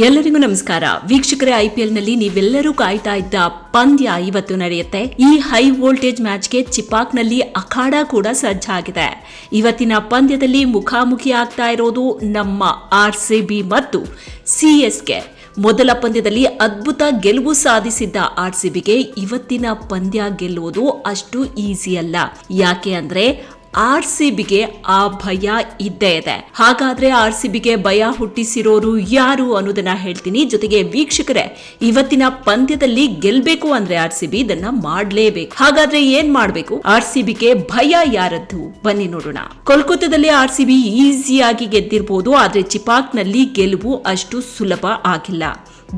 ಎಲ್ಲರಿಗೂ ನಮಸ್ಕಾರ. ವೀಕ್ಷಕರೇ ಐಪಿಎಲ್ನಲ್ಲಿ ನೀವೆಲ್ಲರೂ ಕಾಯ್ತಾ ಇದ್ದ ಪಂದ್ಯ ಇವತ್ತು ನಡೆಯುತ್ತೆ. ಈ ಹೈ ವೋಲ್ಟೇಜ್ ಮ್ಯಾಚ್ಗೆ ಚಿಪಾಕ್ನಲ್ಲಿ ಅಖಾಡ ಕೂಡ ಸಜ್ಜಾಗಿದೆ ಇವತ್ತಿನ ಪಂದ್ಯದಲ್ಲಿ ಮುಖಾಮುಖಿ ಆಗ್ತಾ ಇರೋದು ನಮ್ಮ ಆರ್ ಸಿ ಮತ್ತು ಸಿಎಸ್ಕೆ ಮೊದಲ ಪಂದ್ಯದಲ್ಲಿ ಅದ್ಭುತ ಗೆಲುವು ಸಾಧಿಸಿದ್ದ ಆರ್ ಸಿ ಬಿಗೆ ಇವತ್ತಿನ ಪಂದ್ಯ ಗೆಲ್ಲುವುದು ಅಷ್ಟು ಈಸಿ ಅಲ್ಲ. ಯಾಕೆ ಅಂದ್ರೆ ಆರ್ ಸಿ ಬಿಗೆ ಆ ಭಯ ಇದ್ದೇ ಇದೆ. ಹಾಗಾದ್ರೆ ಆರ್ ಸಿ ಬಿಗೆ ಭಯ ಹುಟ್ಟಿಸಿರೋರು ಯಾರು ಅನ್ನೋದನ್ನ ಹೇಳ್ತೀನಿ. ಜೊತೆಗೆ ವೀಕ್ಷಕರೇ, ಇವತ್ತಿನ ಪಂದ್ಯದಲ್ಲಿ ಗೆಲ್ಬೇಕು ಅಂದ್ರೆ ಆರ್ ಸಿ ಬಿ ಇದನ್ನ ಮಾಡ್ಲೇಬೇಕು. ಹಾಗಾದ್ರೆ ಏನ್ ಮಾಡ್ಬೇಕು? ಆರ್ ಸಿ ಬಿಗೆ ಭಯ ಯಾರದ್ದು? ಬನ್ನಿ ನೋಡೋಣ. ಕೋಲ್ಕತ್ತಾದಲ್ಲಿ ಆರ್ ಸಿ ಬಿ ಈಸಿಯಾಗಿ ಗೆದ್ದಿರಬಹುದು ಆದ್ರೆ ಚಿಪಾಕ್ನಲ್ಲಿ ಗೆಲುವು ಅಷ್ಟು ಸುಲಭ ಆಗಿಲ್ಲ.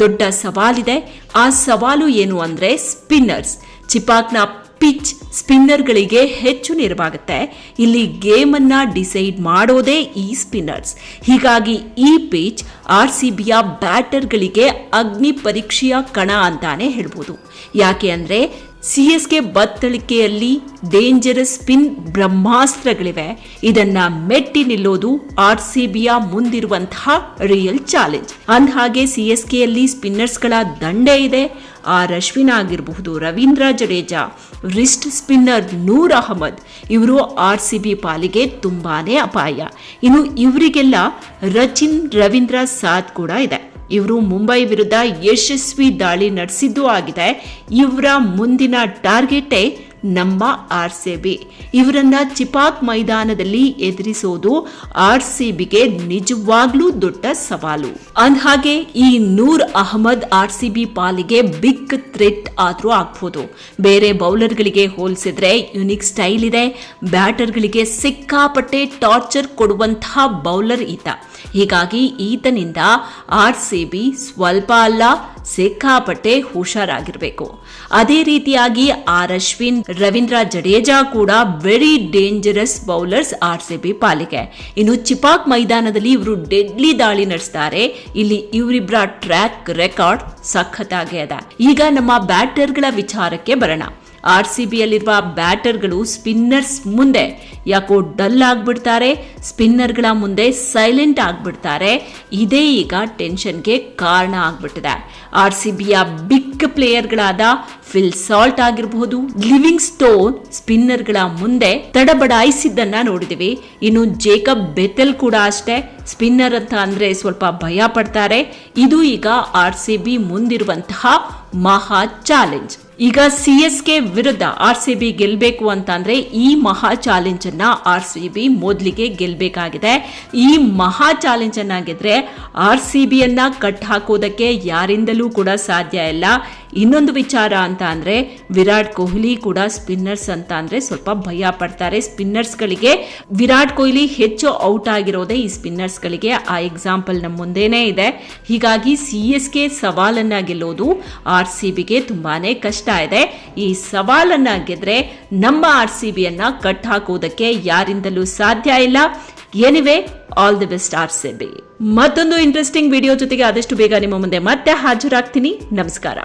ದೊಡ್ಡ ಸವಾಲಿದೆ. ಆ ಸವಾಲು ಏನು ಅಂದ್ರೆ ಸ್ಪಿನ್ನರ್ಸ್. ಚಿಪಾಕ್ನ ಪಿಚ್ ಸ್ಪಿನ್ನರ್ಗಳಿಗೆ ಹೆಚ್ಚು ನೆರವಾಗುತ್ತೆ. ಇಲ್ಲಿ ಗೇಮನ್ನ ಡಿಸೈಡ್ ಮಾಡೋದೇ ಈ ಸ್ಪಿನ್ನರ್ಸ್. ಹೀಗಾಗಿ ಈ ಪಿಚ್ ಆರ್ ಸಿ ಬಿಯ ಬ್ಯಾಟರ್ಗಳಿಗೆ ಅಗ್ನಿ ಪರೀಕ್ಷೆಯ ಕಣ ಅಂತಾನೆ ಹೇಳ್ಬೋದು. ಯಾಕೆ ಅಂದ್ರೆ ಸಿ ಎಸ್ ಕೆ ಬತ್ತಳಿಕೆಯಲ್ಲಿ ಡೇಂಜರಸ್ ಸ್ಪಿನ್ ಬ್ರಹ್ಮಾಸ್ತ್ರಗಳಿವೆ. ಇದನ್ನ ಮೆಟ್ಟಿ ನಿಲ್ಲೋದು ಆರ್ ಸಿ ಬಿಯ ಮುಂದಿರುವಂತಹ ರಿಯಲ್ ಚಾಲೆಂಜ್ ಅಂದಹಾಗೆ ಸಿ ಎಸ್ ಕೆಯಲ್ಲಿ ಸ್ಪಿನ್ನರ್ಸ್ಗಳ ದಂಡೆ ಇದೆ. ಆರ್ ಅಶ್ವಿನ್ ಆಗಿರಬಹುದು, ರವೀಂದ್ರ ಜಡೇಜಾ ರಿಸ್ಟ್ ಸ್ಪಿನ್ನರ್ ನೂರ್ ಅಹಮದ್, ಇವರು ಆರ್ ಸಿ ಬಿ ಪಾಲಿಗೆ ತುಂಬಾನೇ ಅಪಾಯ. ಇನ್ನು ಇವರಿಗೆಲ್ಲ ರಚಿನ್, ರವೀಂದ್ರ ಸಾಥ್ ಕೂಡ ಇದೆ. ಇವರು ಮುಂಬೈ ವಿರುದ್ಧ ಯಶಸ್ವಿ ದಾಳಿ ನಡೆಸಿದ್ದು ಆಗಿದೆ. ಇವರ ಮುಂದಿನ ಟಾರ್ಗೆಟೇ ನಮ್ಮ ಆರ್ ಸಿ ಬಿ. ಇವರನ್ನ ಚಿಪಾಕ್ ಮೈದಾನದಲ್ಲಿ ಎದುರಿಸೋದು ಆರ್ ಸಿ ಬಿಗೆ ನಿಜವಾಗ್ಲೂ ದೊಡ್ಡ ಸವಾಲು. ಅಂದ್ಹಾಗೆ ಈ Noor Ahmad R C B ಪಾಲಿಗೆ ಬಿಗ್ ಥ್ರೆಟ್ ಆದರೂ ಆಗ್ಬೋದು. ಬೇರೆ ಬೌಲರ್ಗಳಿಗೆ ಹೋಲಿಸಿದ್ರೆ ಯುನಿಕ್ ಸ್ಟೈಲ್ ಇದೆ. ಬ್ಯಾಟರ್ಗಳಿಗೆ ಸಿಕ್ಕಾಪಟ್ಟೆ ಟಾರ್ಚರ್ ಕೊಡುವಂತಹ ಬೌಲರ್ ಈತ. ಹೀಗಾಗಿ ಈತನಿಂದ ಆರ್ ಸಿ ಬಿ ಸ್ವಲ್ಪ ಅಲ್ಲ ಸಿಕ್ಕಾಪಟ್ಟೆ ಹುಷಾರಾಗಿರಬೇಕು. ಅದೇ ರೀತಿಯಾಗಿ ಆರ್ ಅಶ್ವಿನ್, ರವೀಂದ್ರ ಜಡೇಜಾ ಕೂಡ very dangerous bowlers R C B ಪಾಲಿಗೆ. ಇನ್ನು ಚಿಪಾಕ್ ಮೈದಾನದಲ್ಲಿ ಇವರು ಡೆಡ್ಲಿ ದಾಳಿ ನಡೆಸ್ತಾರೆ. ಇಲ್ಲಿ ಇವರಿಬ್ಬರ ಟ್ರ್ಯಾಕ್ ರೆಕಾರ್ಡ್ ಸಖತ್ತಾಗಿ ಅದ ಈಗ ನಮ್ಮ ಬ್ಯಾಟರ್ಗಳ ವಿಚಾರಕ್ಕೆ ಬರೋಣ. ಆರ್ ಸಿ ಬಿಯಲ್ಲಿರುವ ಬ್ಯಾಟರ್ಗಳು ಸ್ಪಿನ್ನರ್ಸ್ ಮುಂದೆ ಯಾಕೋ ಡಲ್ ಆಗ್ಬಿಡ್ತಾರೆ, ಸ್ಪಿನ್ನರ್ಗಳ ಮುಂದೆ ಸೈಲೆಂಟ್ ಆಗ್ಬಿಡ್ತಾರೆ. ಇದೇ ಈಗ ಟೆನ್ಷನ್ಗೆ ಕಾರಣ ಆಗ್ಬಿಟ್ಟಿದೆ. ಆರ್ ಸಿ ಬಿಯ ಬಿಗ್ ಪ್ಲೇಯರ್ಗಳಾದ ಫಿಲ್ ಸಾಲ್ಟ್ ಆಗಿರಬಹುದು ಲಿವಿಂಗ್ ಸ್ಟೋನ್ ಸ್ಪಿನ್ನರ್ಗಳ ಮುಂದೆ ತಡಬಡಾಯಿಸಿದ್ದನ್ನ ನೋಡಿದಿವಿ. ಇನ್ನು ಜೇಕಬ್ ಬೆತೆಲ್ ಕೂಡ ಅಷ್ಟೇ, ಸ್ಪಿನ್ನರ್ ಅಂತ ಅಂದ್ರೆ ಸ್ವಲ್ಪ ಭಯ ಪಡ್ತಾರೆ. ಇದು ಈಗ ಆರ್ ಸಿ ಬಿ ಮುಂದಿರುವಂತಹ ಮಹಾ ಚಾಲೆಂಜ್. ಈಗ ಸಿ ಎಸ್ ಕೆ ವಿರುದ್ಧ ಆರ್ ಸಿ ಬಿ ಗೆಲ್ಬೇಕು ಅಂತಂದ್ರೆ ಈ ಮಹಾ ಚಾಲೆಂಜ್ ಅನ್ನ ಆರ್ ಸಿ ಬಿ ಮೊದಲಿಗೆ ಗೆಲ್ಬೇಕಾಗಿದೆ. ಈ ಮಹಾ ಚಾಲೆಂಜ್ ಅನ್ನಾಗಿದ್ರೆ ಆರ್ ಸಿ ಬಿಯನ್ನು ಕಟ್ ಹಾಕೋದಕ್ಕೆ ಯಾರಿಂದಲೂ ಕೂಡ ಸಾಧ್ಯ ಇಲ್ಲ. ಇನ್ನೊಂದು ವಿಚಾರ ಅಂತ ಅಂದರೆ ವಿರಾಟ್ ಕೊಹ್ಲಿ ಕೂಡ ಸ್ಪಿನ್ನರ್ಸ್ ಅಂತ ಅಂದರೆ ಸ್ವಲ್ಪ ಭಯ ಪಡ್ತಾರೆ. ಸ್ಪಿನ್ನರ್ಸ್ಗಳಿಗೆ ವಿರಾಟ್ ಕೊಹ್ಲಿ ಹೆಚ್ಚು ಔಟ್ ಆಗಿರೋದೇ ಈ ಸ್ಪಿನ್ನರ್ಸ್ಗಳಿಗೆ. ಆ ಎಕ್ಸಾಂಪಲ್ ನಮ್ಮ ಮುಂದೆನೇ ಇದೆ. ಹೀಗಾಗಿ ಸಿ ಎಸ್ ಕೆ ಸವಾಲನ್ನು ಗೆಲ್ಲೋದು ಆರ್ ಸಿ ಬಿಗೆ ತುಂಬಾ ಕಷ್ಟ ಇದೆ. ಈ ಸವಾಲನ್ನು ಗೆದ್ರೆ ನಮ್ಮ ಆರ್ ಸಿ ಬಿಯನ್ನು ಕಟ್ ಹಾಕೋದಕ್ಕೆ ಯಾರಿಂದಲೂ ಸಾಧ್ಯ ಇಲ್ಲ. Anyway, all the best R C B. ಮತ್ತೊಂದು ಇಂಟ್ರೆಸ್ಟಿಂಗ್ ವಿಡಿಯೋ ಜೊತೆಗೆ ಆದಷ್ಟು ಬೇಗ ನಿಮ್ಮ ಮುಂದೆ ಮತ್ತೆ ಹಾಜರಾಗ್ತೀನಿ. ನಮಸ್ಕಾರ.